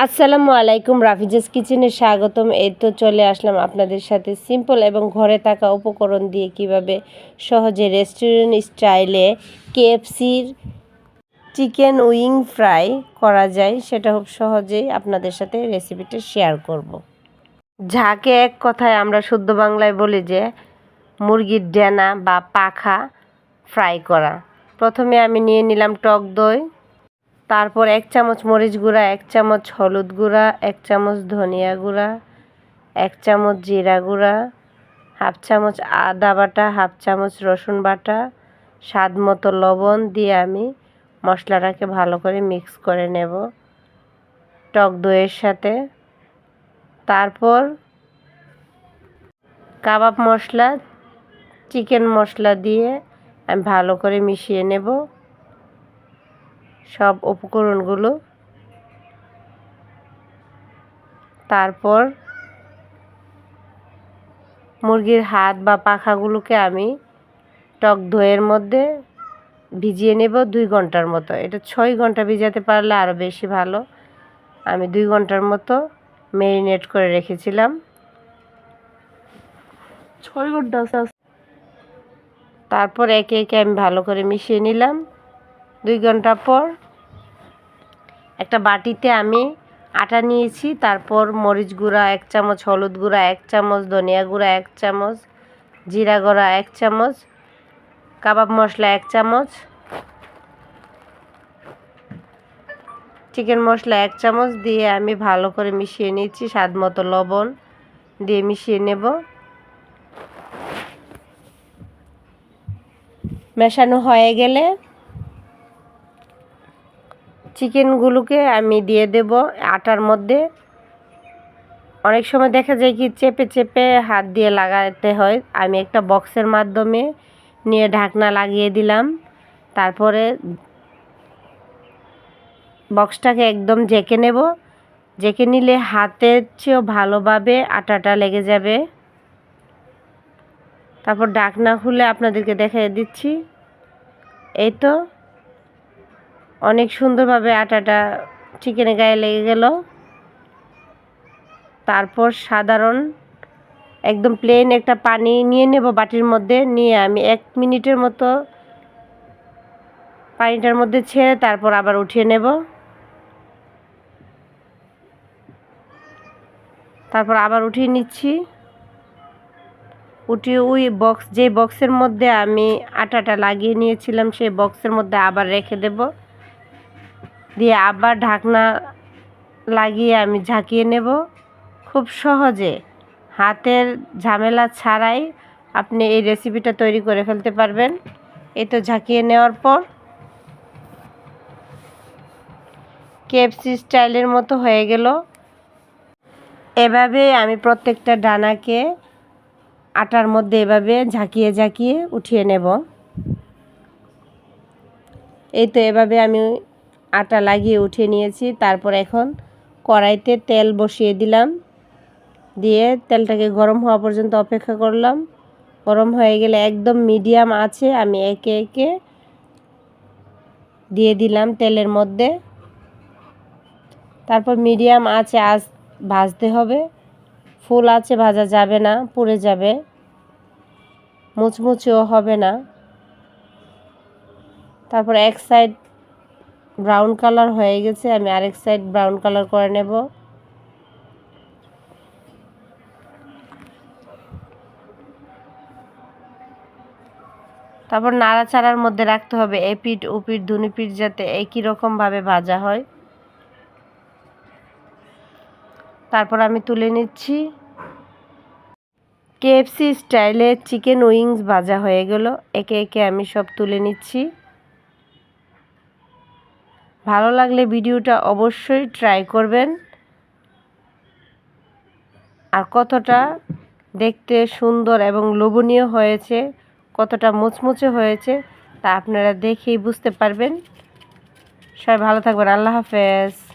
আসসালামু আলাইকুম, রাফিজাস কিচেনে স্বাগতম এই তো চলে আসলাম আপনাদের সাথে সিম্পল এবং ঘরে থাকা উপকরণ দিয়ে কীভাবে সহজে রেস্টুরেন্ট স্টাইলে কেএফসির চিকেন উইং ফ্রাই করা যায়, সেটা খুব সহজেই আপনাদের সাথে রেসিপিটা শেয়ার করব। ঝাঁকে এক কথায় আমরা শুদ্ধ বাংলায় বলি যে মুরগির ডেনা বা পাখা ফ্রাই করা প্রথমে আমি নিয়ে নিলাম টক দই তারপর এক চামচ মরিচ গুঁড়া, এক চামচ হলুদ গুঁড়া, এক চামচ ধনিয়া গুঁড়া, এক চামচ জিরা গুঁড়া, হাফ চামচ আদা বাটা, হাফ চামচ রসুন বাটা, স্বাদ মতো লবণ দিয়ে আমি মশলাটাকে ভালো করে মিক্স করে নেব টক দইয়ের সাথে। তারপর কাবাব মশলা, চিকেন মশলা দিয়ে আমি ভালো করে মিশিয়ে নেব। সব উপকরণগুলো। তারপর মুরগির হাত বা পাখাগুলোকে আমি টক দইয়ের মধ্যে ভিজিয়ে নেব দুই ঘণ্টার মতো। এটা ছয় ঘণ্টা ভিজাতে পারলে আরও বেশি ভালো। আমি দুই ঘণ্টার মতো ম্যারিনেট করে রেখেছিলাম। ছয় ঘণ্টা তারপর একে একে আমি ভালো করে মিশিয়ে নিলাম। দুই ঘণ্টা পর একটা বাটিতে আমি আটা নিয়েছি, তারপর মরিচ গুঁড়া এক চামচ, হলুদ গুঁড়া এক চামচ, ধনিয়া গুঁড়া এক চামচ, জিরা গুঁড়া এক চামচ, কাবাব মশলা এক চামচ, চিকেন মশলা এক চামচ দিয়ে আমি ভালো করে মিশিয়ে নিচ্ছি স্বাদ মতো লবণ দিয়ে মিশিয়ে নেব। মেশানো হয়ে গেলে চিকেনগুলোকে আমি দিয়ে দেব আটার মধ্যে। অনেক সময় দেখা যায় কি, চেপে চেপে হাত দিয়ে লাগাতে হয়। আমি একটা বক্সের মাধ্যমে নিয়ে ঢাকনা লাগিয়ে দিলাম। তারপরে বক্সটাকে একদম জেকে নেব। জেকে নিলে হাতের চেয়েও ভালোভাবে আটাটা লেগে যাবে। তারপর ডাকনা খুলে আপনাদেরকে দেখাই দিচ্ছি। এই তো অনেক সুন্দরভাবে আটাটা চিকেনের গায়ে লেগে গেল। তারপর সাধারণ একদম প্লেন একটা পানি নিয়ে নেব বাটির মধ্যে, নিয়ে আমি এক মিনিটের মতো পানিটার মধ্যে ছেড়ে তারপর আবার উঠিয়ে নেব। তারপর আবার উঠিয়ে নিচ্ছি। উঠিয়ে ওই বক্স যে বক্সের মধ্যে আমি আটাটা লাগিয়ে নিয়েছিলাম, সেই বক্সের মধ্যে আবার রেখে দেবো। দিয়ে আবার ঢাকনা লাগিয়ে আমি ঝাঁকিয়ে নেব। খুব সহজে। হাতের ঝামেলা ছাড়াই আপনি এই রেসিপিটা তৈরি করে ফেলতে পারবেন। এই তো ঝাঁকিয়ে নেওয়ার পর কেএফসি স্টাইলের মতো হয়ে গেল। এভাবে আমি প্রত্যেকটা ডানাকে আটার মধ্যে এভাবে ঝাঁকিয়ে ঝাঁকিয়ে উঠিয়ে নেব। এই তো এভাবে আমি আটা লাগিয়ে উঠিয়ে নিয়েছি। তারপর এখন কড়াইতে তেল বসিয়ে দিলাম। দিয়ে তেলটাকে গরম হওয়া পর্যন্ত অপেক্ষা করলাম। গরম হয়ে গেলে একদম মিডিয়াম আছে, আমি একে একে দিয়ে দিলাম তেলের মধ্যে। তারপর মিডিয়াম আছে, আজ ভাজতে হবে। ফুল আছে, ভাজা যাবে না, পুড়ে যাবে। মুচমুচেও হবে না। তারপর এক সাইড ব্রাউন কালার হয়ে গেছে, আমি আরেক সাইড ব্রাউন কালার করে নেব। তারপর নাড়াচাড়ার মধ্যে রাখতে হবে এপিট উপিট ধুনিপিট যাতে একই রকমভাবে ভাজা হয়। তারপর আমি তুলে নিচ্ছি। কেএফসি স্টাইলে চিকেন উইংস ভাজা হয়ে গেল, একে একে আমি সব তুলে নিচ্ছি। ভালো লাগলে ভিডিওটা অবশ্যই ট্রাই করবেন। আর কতটা দেখতে সুন্দর এবং লোভনীয় হয়েছে, কতটা মুচমুচে হয়েছে, তা আপনারা দেখেই বুঝতে পারবেন। সবাই ভালো থাকবেন। আল্লাহ হাফেজ।